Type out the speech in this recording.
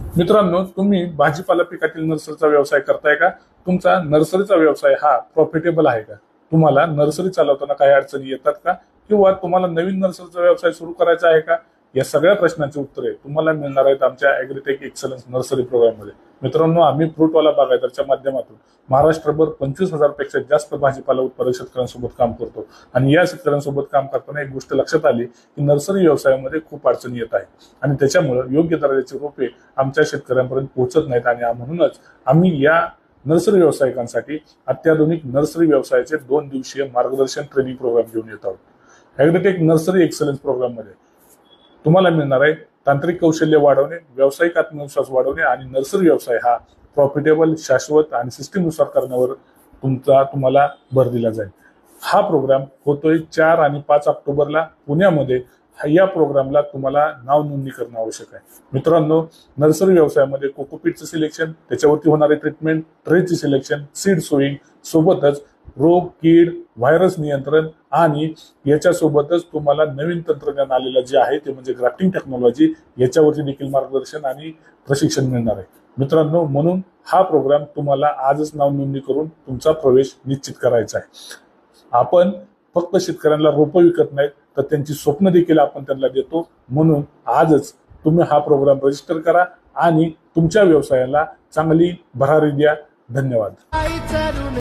मित्रांनो तुम्ही भाजीपाला पिकातील नर्सरीचा व्यवसाय करताय का? तुमचा नर्सरीचा व्यवसाय हा प्रॉफिटेबल आहे का? तुम्हाला नर्सरी चालवताना काही अडचणी येतात का? किंवा तुम्हाला नवीन नर्सरीचा व्यवसाय सुरू करायचा आहे का? या सगळ्या प्रश्नांची उत्तरे तुम्हाला मिळणार आहेत आमच्या अॅग्रिटेक एक्सलन्स नर्सरी प्रोग्राममध्ये मित्रांनो आम्ही फ्रूटवाला बागायतरच्या माध्यमातून महाराष्ट्रभर पंचवीस हजारपेक्षा जास्त भाजीपाला उत्पादक शेतकऱ्यांसोबत काम करतो. आणि या शेतकऱ्यांसोबत काम करताना एक गोष्ट लक्षात आली की नर्सरी व्यवसायामध्ये खूप अडचणी येत आहे आणि त्याच्यामुळे योग्य दर्जाची रोपे आमच्या शेतकऱ्यांपर्यंत पोहोचत नाहीत आणि म्हणूनच आम्ही या नर्सरी व्यावसायिकांसाठी अत्याधुनिक नर्सरी व्यवसायाचे दोन दिवसीय मार्गदर्शन ट्रेनिंग प्रोग्राम घेऊन येत आहोत. ॲग्रिटेक नर्सरी एक्सलन्स प्रोग्राममध्ये तुम्हाला मिळणार आहे तांत्रिक कौशल्य वाढवणे व्यावसायिक आत्मविश्वास वाढवणे आणि नर्सरी व्यवसाय हा प्रॉफिटेबल शाश्वत आणि सिस्टीमनुसार करण्यावर तुमचा तुम्हाला भर दिला जाईल. हा प्रोग्राम होतोय चार आणि पाच ऑक्टोबरला पुण्यामध्ये. हा- या प्रोग्रामला तुम्हाला नाव नोंदणी करणं आवश्यक आहे. मित्रांनो नर्सरी व्यवसायामध्ये कोकोपीटचं सिलेक्शन त्याच्यावरती होणारे ट्रीटमेंट ट्रेचे सिलेक्शन सीड सोईंग सोबतच रोग कीड व्हायरस नियंत्रण आणि याच्यासोबतच तुम्हाला नवीन तंत्रज्ञान आलेलं जे आहे ते म्हणजे ग्राफ्टिंग टेक्नॉलॉजी याच्यावरती देखील मार्गदर्शन आणि प्रशिक्षण मिळणार आहे. मित्रांनो म्हणून हा प्रोग्राम तुम्हाला आजच नाव नोंदणी करून तुमचा प्रवेश निश्चित करायचा आहे. आपण फक्त शेतकऱ्यांना रोपं विकत नाहीत तर त्यांची स्वप्न देखील आपण त्यांना देतो. म्हणून आजच तुम्ही हा प्रोग्राम रजिस्टर करा आणि तुमच्या व्यवसायाला चांगली भरारी द्या. धन्यवाद.